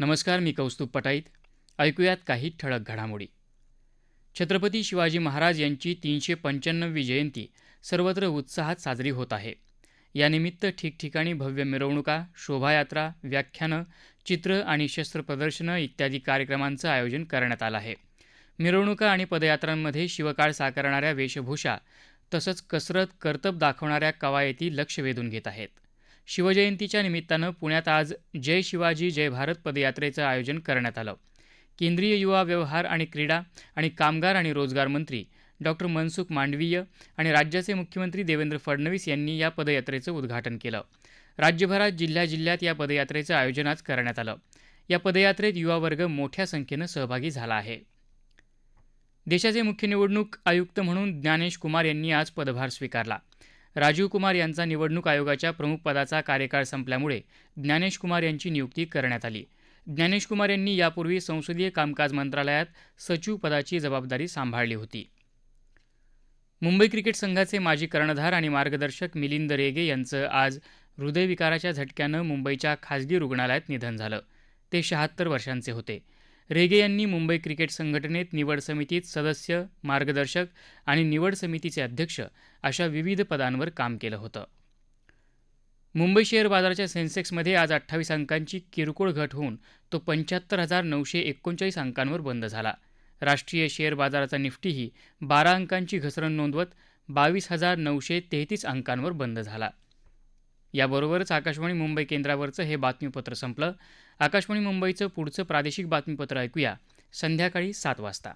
नमस्कार मी कौस्तुभ पटाईत. ऐकूयात काही ठळक घडामोडी. छत्रपती शिवाजी महाराज यांची तीनशे पंच्याण्णवी जयंती सर्वत्र उत्साहात साजरी होत आहे. यानिमित्त ठिकठिकाणी भव्य मिरवणुका शोभायात्रा व्याख्यानं चित्र आणि शस्त्र प्रदर्शनं इत्यादी कार्यक्रमांचं आयोजन करण्यात आलं आहे. मिरवणुका आणि पदयात्रांमध्ये शिवकाळ साकारणाऱ्या वेशभूषा तसंच कसरत कर्तब दाखवणाऱ्या कवायती लक्ष वेधून घेत आहेत. शिवजयंतीच्या निमित्तानं पुण्यात आज जय शिवाजी जय भारत पदयात्रेचं आयोजन करण्यात आलं. केंद्रीय युवा व्यवहार आणि क्रीडा आणि कामगार आणि रोजगार मंत्री डॉक्टर मनसुख मांडवीय आणि राज्याचे मुख्यमंत्री देवेंद्र फडणवीस यांनी या पदयात्रेचं उद्घाटन केलं. राज्यभरात जिल्ह्या जिल्ह्यात या पदयात्रेचं आयोजन आज करण्यात आलं. या पदयात्रेत युवा वर्ग मोठ्या संख्येनं सहभागी झाला आहे. देशाचे मुख्य निवडणूक आयुक्त म्हणून ज्ञानेश कुमार यांनी आज पदभार स्वीकारला. राजीव कुमार यांचा निवडणूक आयोगाच्या प्रमुख पदाचा कार्यकाळ संपल्यामुळे ज्ञानेश कुमार यांची नियुक्ती करण्यात आली. ज्ञानेश कुमार यांनी यापूर्वी संसदीय कामकाज मंत्रालयात सचिव पदाची जबाबदारी सांभाळली होती. मुंबई क्रिकेट संघाचे माजी कर्णधार आणि मार्गदर्शक मिलिंद रेगे यांचं आज हृदयविकाराच्या झटक्यानं मुंबईच्या खासगी रुग्णालयात निधन झालं. ते शहात्तर वर्षांचे होते. रेगे यांनी मुंबई क्रिकेट संघटनेत निवड समितीत सदस्य मार्गदर्शक आणि निवड समितीचे अध्यक्ष अशा विविध पदांवर काम केलं होतं. मुंबई शेअर बाजाराच्या सेन्सेक्समध्ये आज अठ्ठावीस अंकांची किरकोळ घट होऊन तो पंच्याहत्तर हजार नऊशे एकोणचाळीस अंकांवर बंद झाला. राष्ट्रीय शेअर बाजाराचा निफ्टीही बारा अंकांची घसरण नोंदवत बावीस हजार नऊशे तेहतीस अंकांवर बंद झाला. याबरोबरच आकाशवाणी मुंबई केंद्रावरचं हे बातमीपत्र संपलं. आकाशवाणी मुंबईचं पुढचं प्रादेशिक बातमीपत्र ऐकूया. संध्याकाळी सात वाजता.